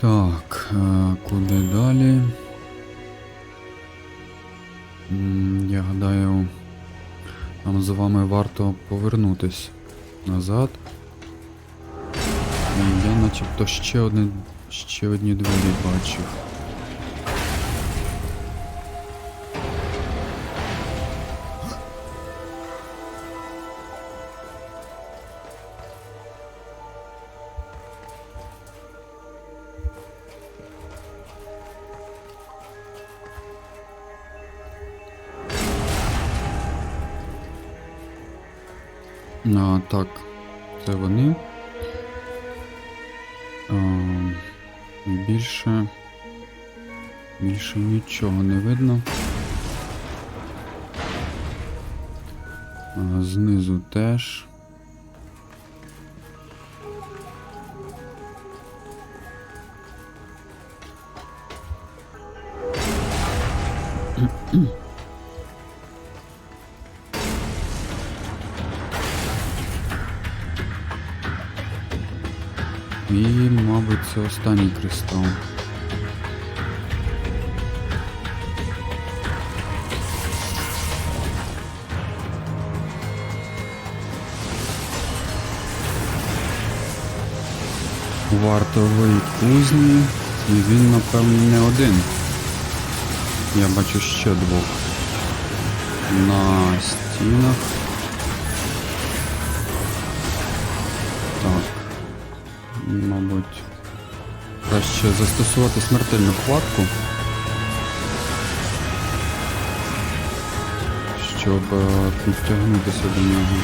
Так, е, куди далі? Я гадаю, нам з вами варто повернутись назад. Я начебто ще одне, ще одні двері бачив. А, так, це вони. А, більше. Більше нічого не видно. А, знизу теж. Мабуть, це останній кристал. Вартовий кузні, і він, напевно, не один. Я бачу ще двох. На стінах. Так. Мабуть, краще застосувати смертельну хватку, щоб е, підтягнутися до нього.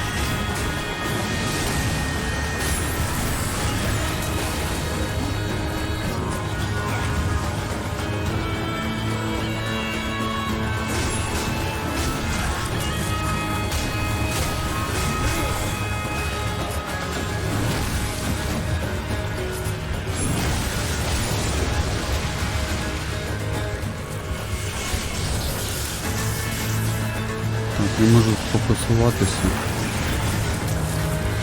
Фокусуватися.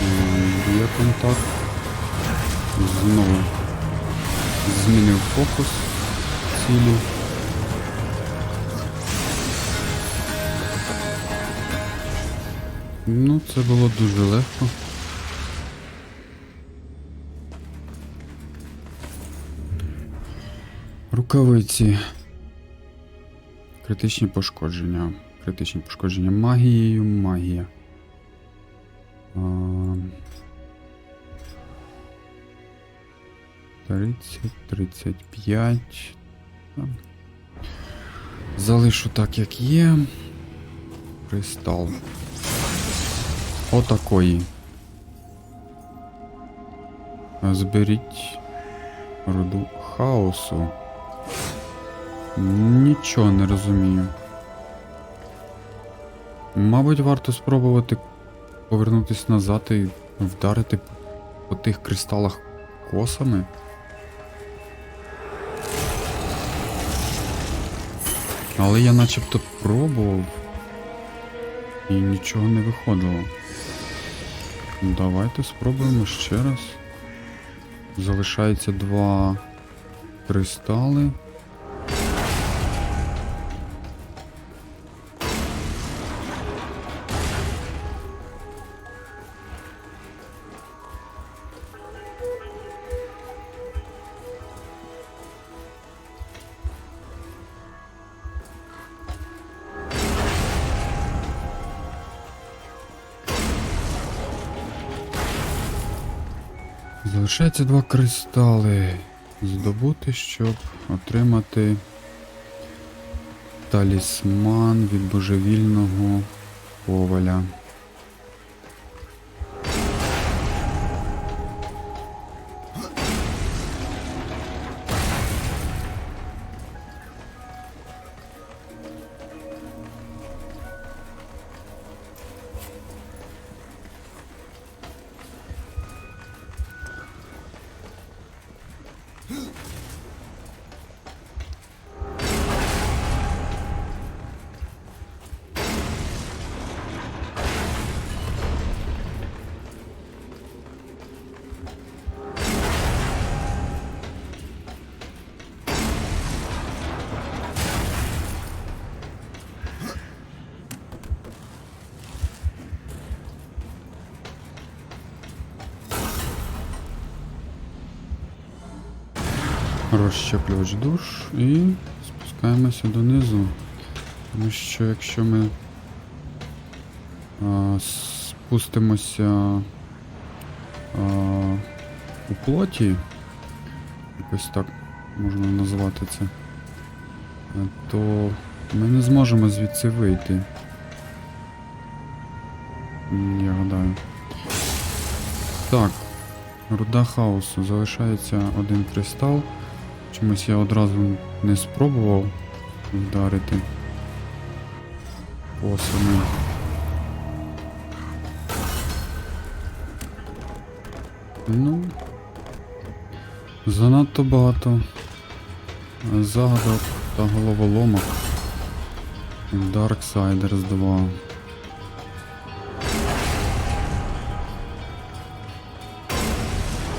М, Є контакт. Знову змінив фокус цілі. Ну, це було дуже легко. Рукавиці. Критичні пошкодження. Критичні пошкодження магією, магія. А... 30, 35. Залишу так, як є. Кристал. Отакої. Зберіть роду хаосу. Нічого не розумію. Мабуть, варто спробувати повернутися назад і вдарити по тих кристалах косами. Але я начебто пробував і нічого не виходило. Давайте спробуємо ще раз. Залишається два кристали. Залишається два кристали. Здобути, щоб отримати талісман від божевільного коваля. Розщеплювач душ і спускаємося донизу. Тому що якщо ми а, спустимося а, у плоті, якось так можна назвати це, то ми не зможемо звідси вийти. Я гадаю. Так, руда хаосу. Залишається один кристал. Чомусь я одразу не спробував вдарити по самим. Ну. Занадто багато загадок та головоломок. Darksiders 2.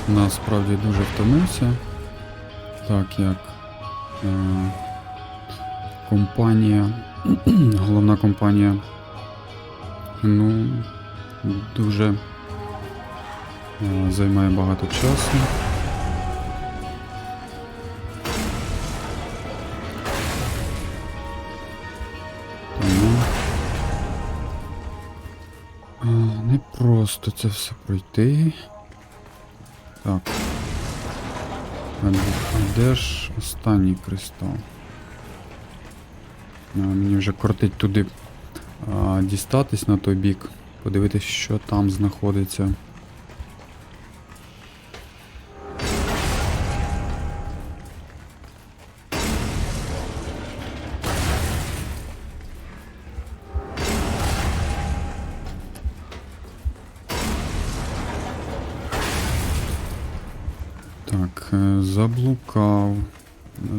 Насправді дуже втомився. Так як е, компанія, головна компанія, ну, дуже е, займає багато часу. Е, не просто це все пройти. Так. А де- ж останній кристал? А, мені вже кортить туди а, дістатись на той бік, подивитись, що там знаходиться.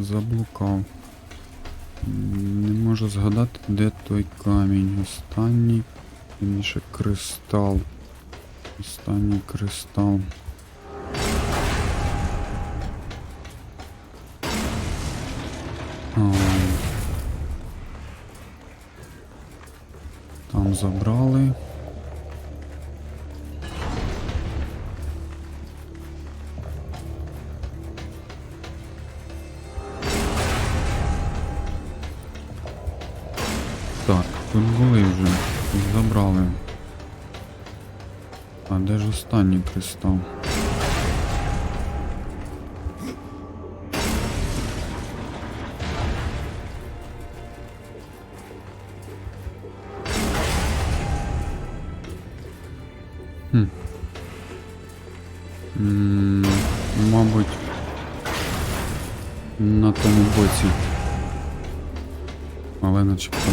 Заблукав. Не можу згадати, де той камінь. Останній. Вірніше, кристал. Останній кристал. А, Там забрали. На тому боці. Але начебто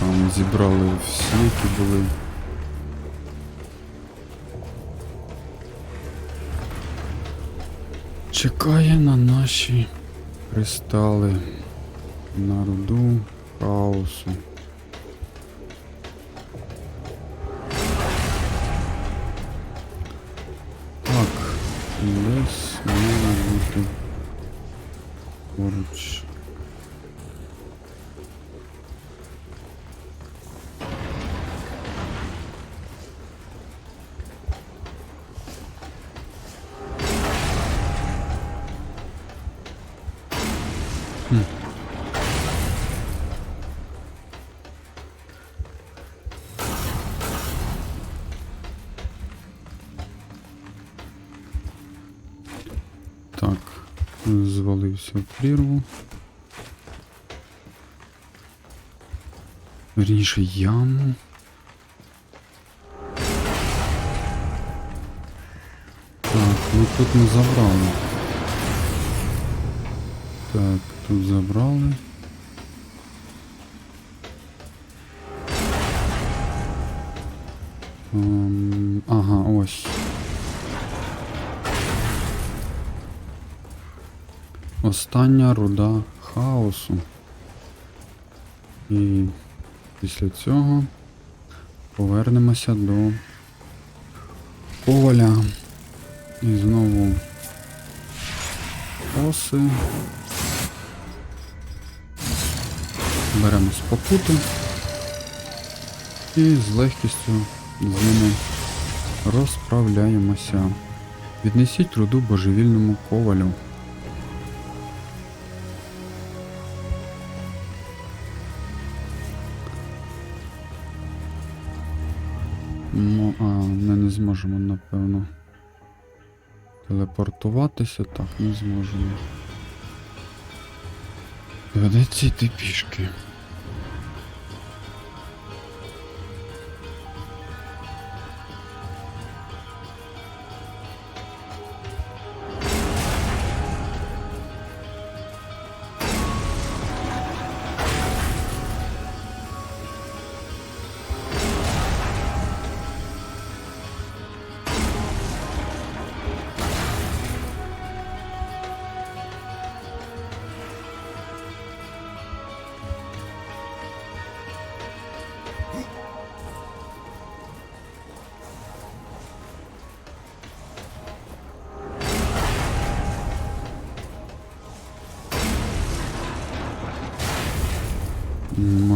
там зібрали всі, які були. Чекає на наші кристали. На руду хаосу. Так, десь має бути Burç звалився в прірву. Вірніше яму. Так, ну тут ми забрали. Так, тут забрали. Ем, ага, ось. Остання руда хаосу. І після цього повернемося до коваля. І знову оси. Беремо спокути і з легкістю з ними розправляємося. Віднесіть руду божевільному ковалю. Ми не зможемо, напевно. Телепортуватися, так, не зможемо. Доведеться йти пішки.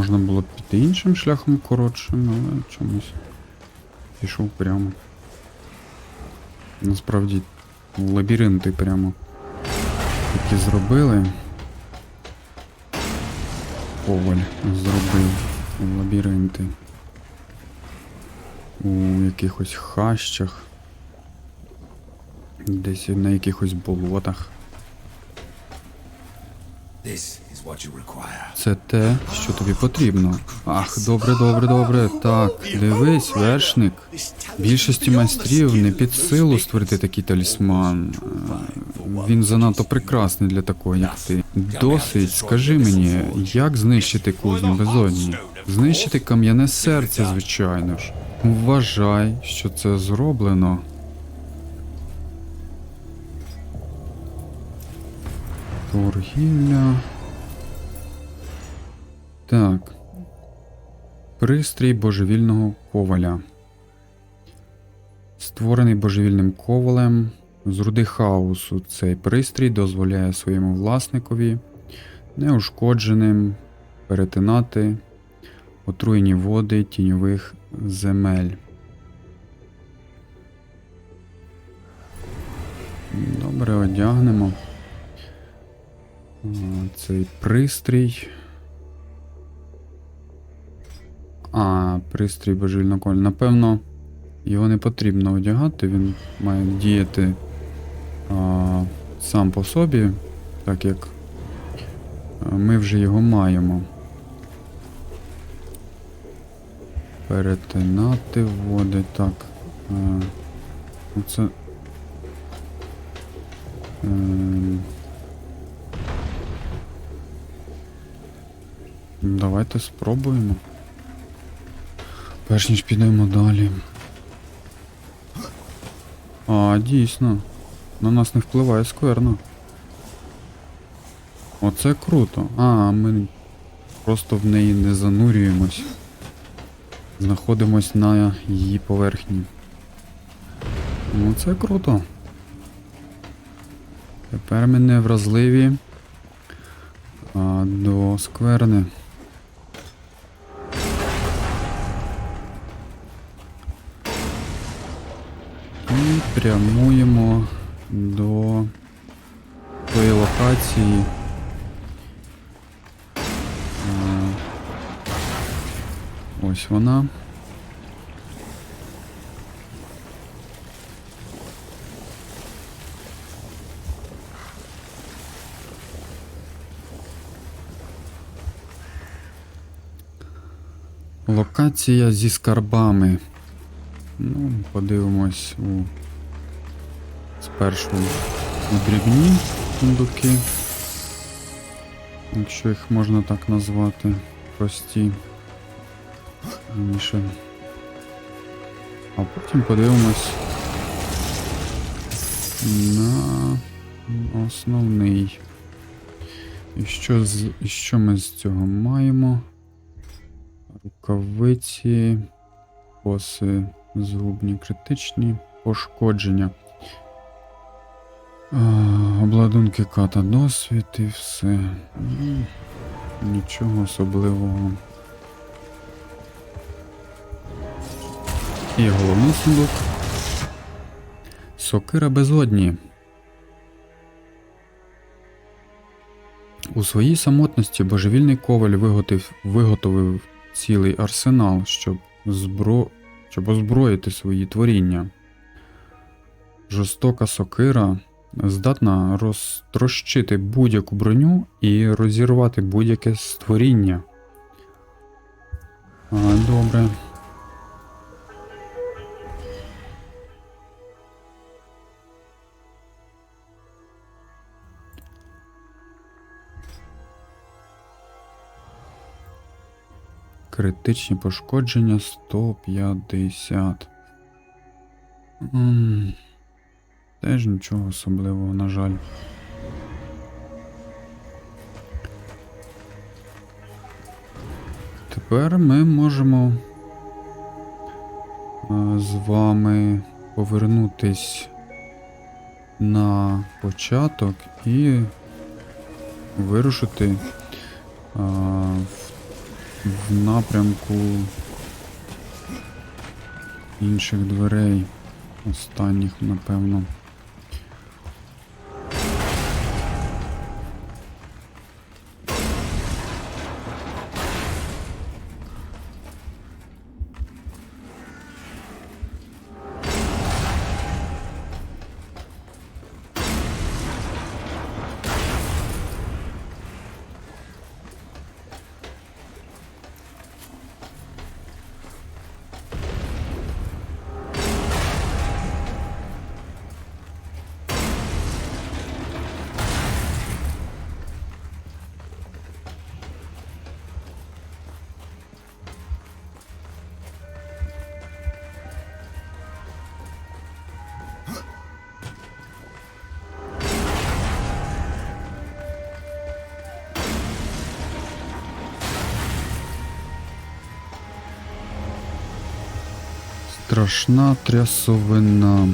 Можна було піти іншим шляхом коротшим, але чомусь пішов прямо. Насправді лабіринти прямо такі зробили. Коваль зробив лабіринти. У якихось хащах. Десь на якихось болотах. Це те, що тобі потрібно. Ах, добре, добре, добре. Так, дивись, вершник. Більшості майстрів не під силу створити такий талісман. Е, Він занадто прекрасний для такого, як ти. Досить, скажи мені, як знищити кузню безодні? Знищити кам'яне серце, звичайно ж. Вважай, що це зроблено. Торгівля. Так. Пристрій божевільного коваля. Створений божевільним ковалем з руди хаосу. Цей пристрій дозволяє своєму власникові неушкодженим перетинати отруєні води тіньових земель. Добре, одягнемо. А, Цей пристрій. А, пристрій божевільного кольору. Напевно, його не потрібно одягати, він має діяти а, сам по собі, так як ми вже його маємо. Перетинати води. Так. А, оце. Ем, Давайте спробуємо. Перш ніж підемо далі. А, дійсно. На нас не впливає скверно. Оце круто. А, ми просто в неї не занурюємось. Знаходимось на її поверхні. Ну, це круто. Тепер ми не вразливі а, до скверни. Прямуємо до тої локації. Ось вона. Локація зі скарбами. Ну, подивимось у спершу дрібні сундуки. Якщо їх можна так назвати. Прості. Раніше. А потім подивимось на основний. І що, з, і що ми з цього маємо? Рукавиці, коси згубні, критичні пошкодження. Обладунки ката досвід і все. Ну, нічого особливого. І головний сундук. Сокира безодні. У своїй самотності божевільний коваль виготовив, виготовив цілий арсенал, щоб збро... щоб озброїти свої творіння. Жорстока сокира здатна розтрощити будь-яку броню і розірвати будь-яке створіння. А, добре. Критичні пошкодження 150. М, Теж нічого особливого, на жаль. Тепер ми можемо з вами повернутись на початок і вирушити в напрямку інших дверей. Останніх, напевно. Страшна трясовина.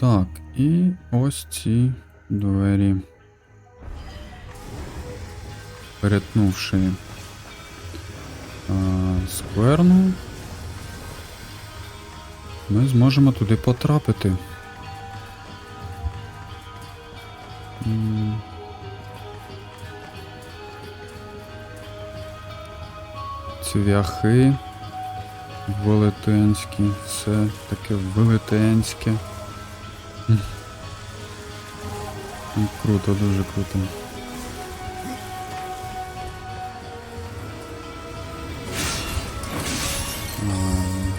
Так, і ось ці двері. Перетнувши а, скверну, ми зможемо туди потрапити. Цвяхи велетенські, все таке велетенське. Ну, Круто, дуже круто.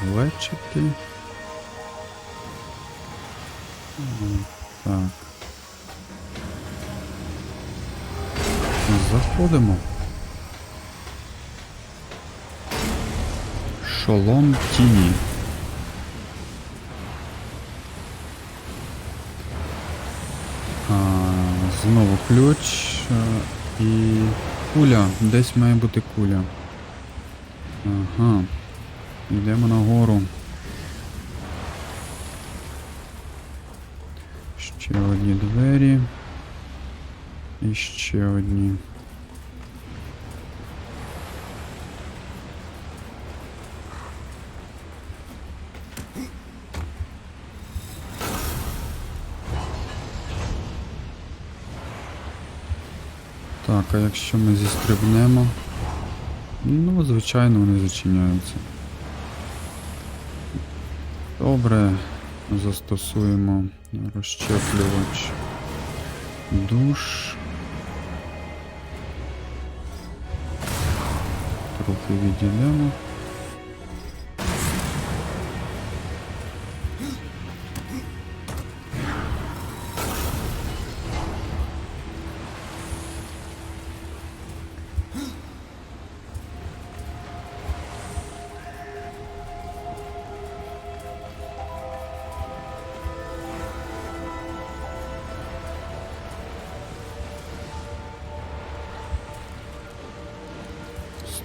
Глечики. Так. Заходимо. Шолом тіні. А, знову ключ е, і куля. Десь має бути куля. Ага. Йдемо нагору. Ще одні двері. І ще одні. Так, а якщо ми зістрибнемо? Ну, звичайно, вони зачиняються. Добре, застосуємо розщеплювач душ. Трохи відійдемо.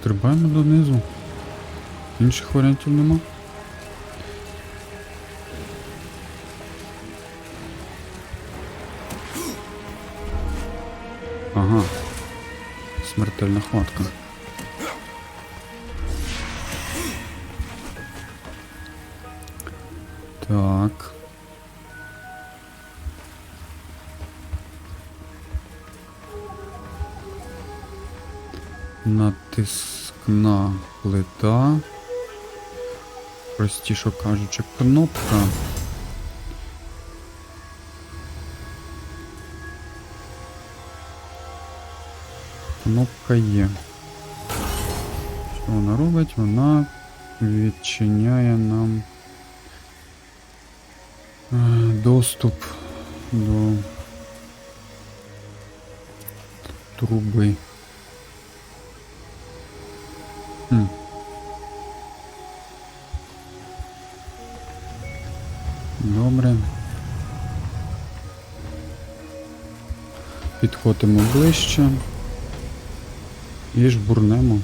Стрибаємо донизу. Інших варіантів нема. Ага. Смертельна хватка. Так. Натискна плита. Простіше кажучи, кнопка. Кнопка є. Що вона робить? Вона відчиняє нам е, доступ до труби. Підходимо ближче і жбурнемо.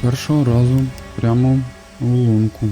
Першого разу прямо у лунку.